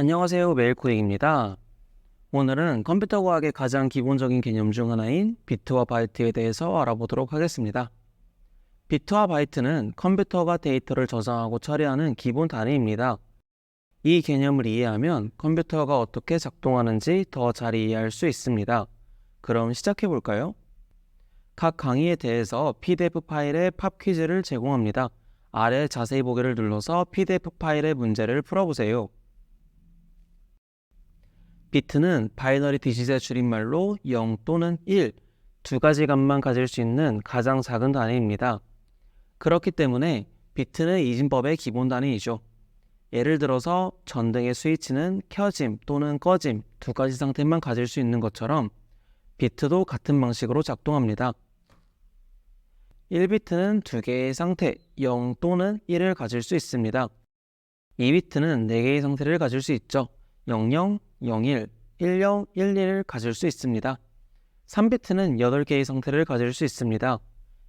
안녕하세요. 메일코딩입니다. 오늘은 컴퓨터 과학의 가장 기본적인 개념 중 하나인 비트와 바이트에 대해서 알아보도록 하겠습니다. 비트와 바이트는 컴퓨터가 데이터를 저장하고 처리하는 기본 단위입니다. 이 개념을 이해하면 컴퓨터가 어떻게 작동하는지 더 잘 이해할 수 있습니다. 그럼 시작해 볼까요? 각 강의에 대해서 PDF 파일의 팝 퀴즈를 제공합니다. 아래 자세히 보기를 눌러서 PDF 파일의 문제를 풀어보세요. 비트는 바이너리 디짓의 줄임말로 0 또는 1, 두 가지 값만 가질 수 있는 가장 작은 단위입니다. 그렇기 때문에 비트는 이진법의 기본 단위이죠. 예를 들어서 전등의 스위치는 켜짐 또는 꺼짐 두 가지 상태만 가질 수 있는 것처럼 비트도 같은 방식으로 작동합니다. 1비트는 두 개의 상태 0 또는 1을 가질 수 있습니다. 2비트는 네 개의 상태를 가질 수 있죠. 00, 01, 10, 11을 가질 수 있습니다. 3비트는 8개의 상태를 가질 수 있습니다.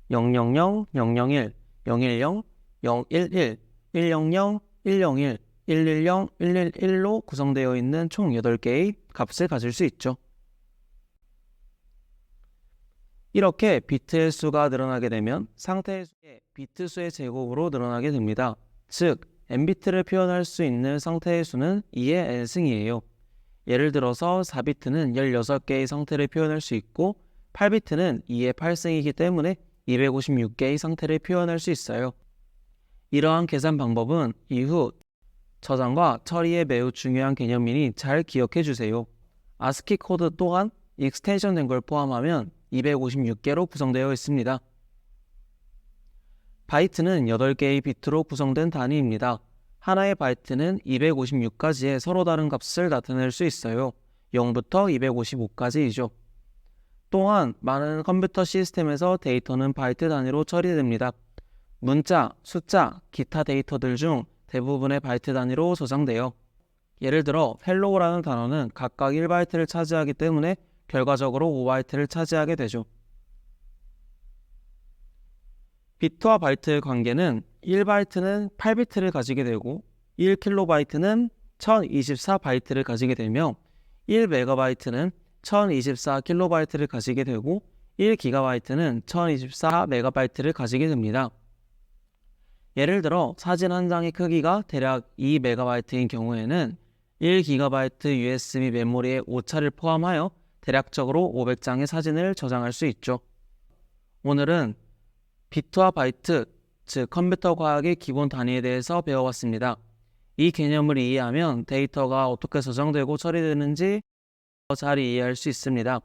000, 001, 010, 011, 100, 101, 110, 111로 구성되어 있는 총 8개의 값을 가질 수 있죠. 이렇게 비트의 수가 늘어나게 되면 상태의 수의 비트 수의 제곱으로 늘어나게 됩니다. 즉, n비트를 표현할 수 있는 상태의 수는 2의 n승이에요. 예를 들어서 4비트는 16개의 상태를 표현할 수 있고 8비트는 2의 8승이기 때문에 256개의 상태를 표현할 수 있어요. 이러한 계산 방법은 이후 저장과 처리에 매우 중요한 개념이니 잘 기억해 주세요. 아스키 코드 또한 익스텐션 된 걸 포함하면 256개로 구성되어 있습니다. 바이트는 8개의 비트로 구성된 단위입니다. 하나의 바이트는 256가지의 서로 다른 값을 나타낼 수 있어요. 0부터 255까지이죠. 또한 많은 컴퓨터 시스템에서 데이터는 바이트 단위로 처리됩니다. 문자, 숫자, 기타 데이터들 중 대부분의 바이트 단위로 저장돼요. 예를 들어 헬로우라는 단어는 각각 1바이트를 차지하기 때문에 결과적으로 5바이트를 차지하게 되죠. 비트와 바이트의 관계는 1바이트는 8비트를 가지게 되고 1킬로바이트는 1024바이트를 가지게 되며 1메가바이트는 1024킬로바이트를 가지게 되고 1기가바이트는 1024메가바이트를 가지게 됩니다. 예를 들어 사진 한 장의 크기가 대략 2메가바이트인 경우에는 1기가바이트 USB 메모리의 오차를 포함하여 대략적으로 500장의 사진을 저장할 수 있죠. 오늘은 비트와 바이트, 즉 컴퓨터 과학의 기본 단위에 대해서 배워봤습니다. 이 개념을 이해하면 데이터가 어떻게 저장되고 처리되는지 더 잘 이해할 수 있습니다.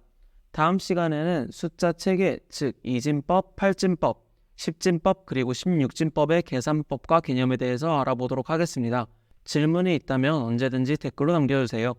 다음 시간에는 숫자 체계, 즉 이진법, 팔진법, 십진법 그리고 십육진법의 계산법과 개념에 대해서 알아보도록 하겠습니다. 질문이 있다면 언제든지 댓글로 남겨주세요.